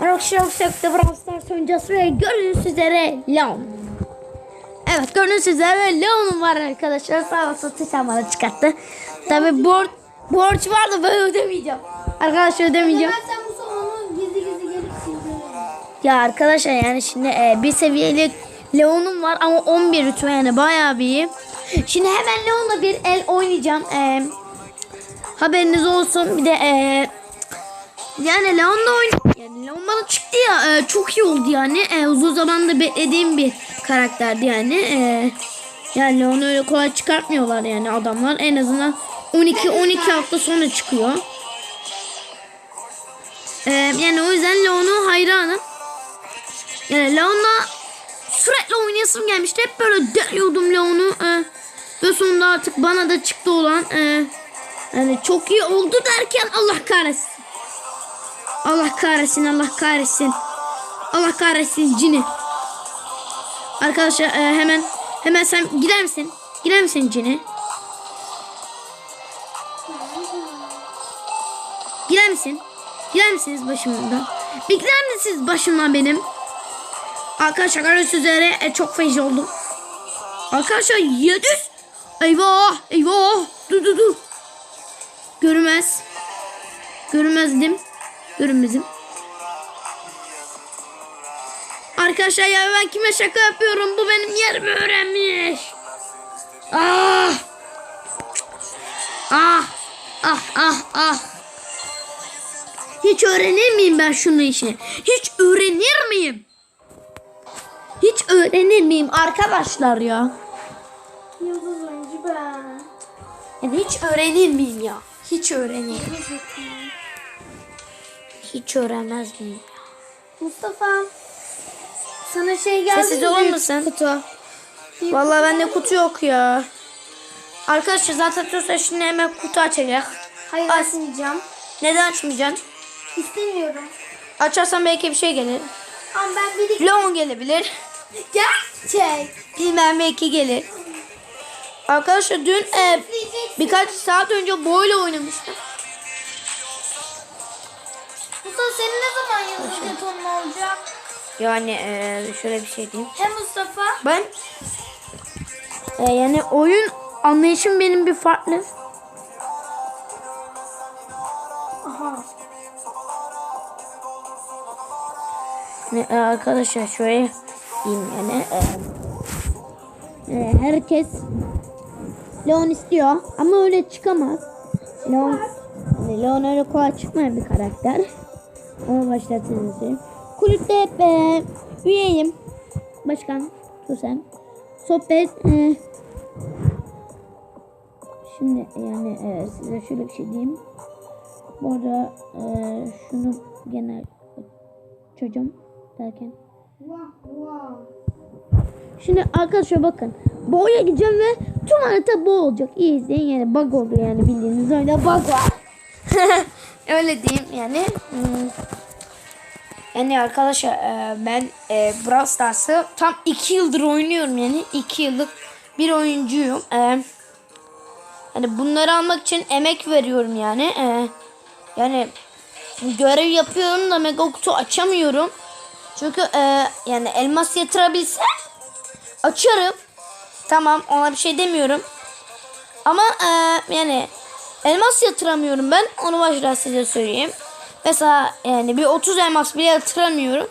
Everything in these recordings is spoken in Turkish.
Arkadaşlar Sekte Brawl Stars oynayacağız ve gördüğünüz üzere Leon. Evet gördüğünüz üzere Leon'um var arkadaşlar. Sağ olsun Tüsen bana çıkarttı. Tabi borç, borç var da ben ödemeyeceğim. Arkadaşlar ödemeyeceğim. Ya arkadaşlar yani şimdi e, bir seviyeli Leon'um var ama 11 rütbe yani bayağı bir iyi. Şimdi hemen Leon'la bir el oynayacağım. E, haberiniz olsun. Bir de e, yani Leon'la oyn yani Leon bana çıktı ya e, çok iyi oldu yani. E, uzun zamandır beklediğim bir karakterdi yani. E, yani Leon'u öyle kolay çıkartmıyorlar yani adamlar. En azından 12-12 hafta sonra çıkıyor. E, yani o yüzden Leon'u hayranım. Yani Leon'la sürekli oynayasım gelmişti. Hep böyle deriyordum Leon'u. Ee, ve sonunda artık bana da çıktı olan. ee, yani çok iyi oldu derken Allah kahretsin. Allah kahretsin, Allah kahretsin. Allah kahretsin cini. Arkadaşlar ee, hemen hemen sen gider misin? Gider misin cini? Gider misin? Gider misiniz başımdan? Bir misiniz başımdan benim? Arkadaşlar gördüğünüz üzere e, çok feci oldum. Arkadaşlar 700. Eyvah eyvah. Dur dur dur. Görünmez. Görünmezdim. Görünmezim. Arkadaşlar ya ben kime şaka yapıyorum? Bu benim yerimi öğrenmiş. Ah. Ah. Ah ah ah. Hiç öğrenir miyim ben şunu işi? Hiç öğrenir miyim? Hiç öğrenir miyim arkadaşlar ya? Yıldız oyuncu ben. Yani hiç öğrenir miyim ya? Hiç öğrenir. Hiç öğrenmez miyim? Mustafa. Sana şey geldi Sessiz mi? olur musun? Kutu. Vallahi bende kutu yok ya. Arkadaşlar zaten Tusa şimdi hemen kutu açacak. Hayır Aç. açmayacağım. Neden açmayacaksın? İstemiyorum. Açarsan belki bir şey gelir. Ama ben bir Leon gelebilir. Gerçek. Bilmem belki gelir. Arkadaşlar dün e, birkaç saat önce boyla oynamıştım. Mustafa senin ne zaman yıldız jetonun olacak? Yani e, şöyle bir şey diyeyim. He Mustafa? Ben e, yani oyun anlayışım benim bir farklı. Aha. Ne, e, arkadaşlar şöyle diyeyim yani. E, e, herkes Leon istiyor ama öyle çıkamaz. Leon, yani Leon öyle kolay çıkmayan bir karakter. Onu başlatayım size. Kulüpte hep e, üyeyim. Başkan Tusen. Sohbet e, Şimdi yani e, size şöyle bir şey diyeyim. Bu arada e, şunu genel çocuğum derken. Şimdi arkadaşlar bakın. Boğa'ya gideceğim ve tüm harita bu olacak. İyi izleyin yani bug oldu yani bildiğiniz öyle bug var. öyle diyeyim yani. Hmm. Yani arkadaşlar e, ben e, Brawl Stars'ı tam 2 yıldır oynuyorum yani 2 yıllık bir oyuncuyum. E, yani bunları almak için emek veriyorum yani. Yani görev yapıyorum da mega kutu açamıyorum. Çünkü yani elmas yatırabilsem açarım. Tamam ona bir şey demiyorum. Ama yani elmas yatıramıyorum ben. Onu başta size söyleyeyim. Mesela yani bir 30 elmas bile yatıramıyorum.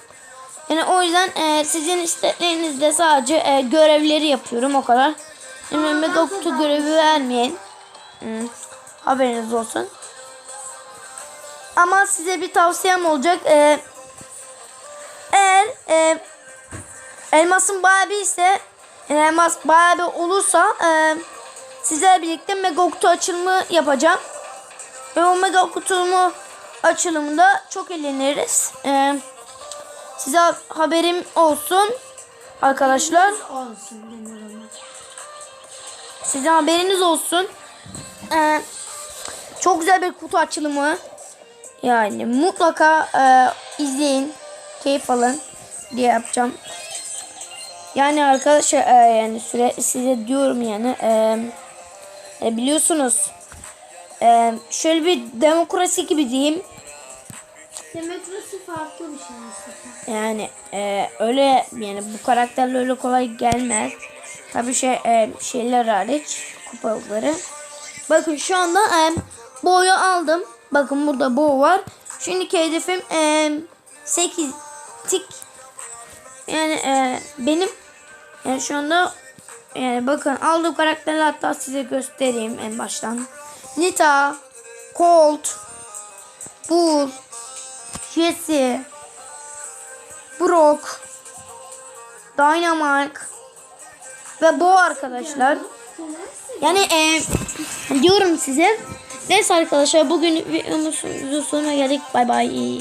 Yani o yüzden e, sizin isteklerinizde sadece e, görevleri yapıyorum o kadar. Yani kutu görevi vermeyin. Hmm, haberiniz olsun. Ama size bir tavsiyem olacak. E, eğer e, elmasın bayağı bir ise elmas bayağı bir olursa e, sizlerle birlikte mega kutu açılımı yapacağım. Ve o mega kutumu açılımında çok eğleniriz. E, size haberim olsun arkadaşlar. Size haberiniz olsun. E, çok güzel bir kutu açılımı. Yani mutlaka e, izleyin. Keyif alın diye yapacağım. Yani arkadaşlar e, yani sürekli size diyorum yani e, e, biliyorsunuz e, şöyle bir demokrasi gibi diyeyim. Demokrasi farklı bir şey Mustafa. Yani e, öyle yani bu karakterle öyle kolay gelmez. Tabii şey e, şeyler hariç kupalıkları. Bakın şu anda e, boyu aldım. Bakın burada boğ var. Şimdiki hedefim e, 8 tik. Yani e, benim yani şu anda yani bakın aldığım karakterleri hatta size göstereyim en baştan. Nita, Colt, Bull, Jesse, Brock, Dynamite ve bu arkadaşlar. Yani e, diyorum size. Neyse arkadaşlar bugün videomuzun sonuna geldik. Bay bay.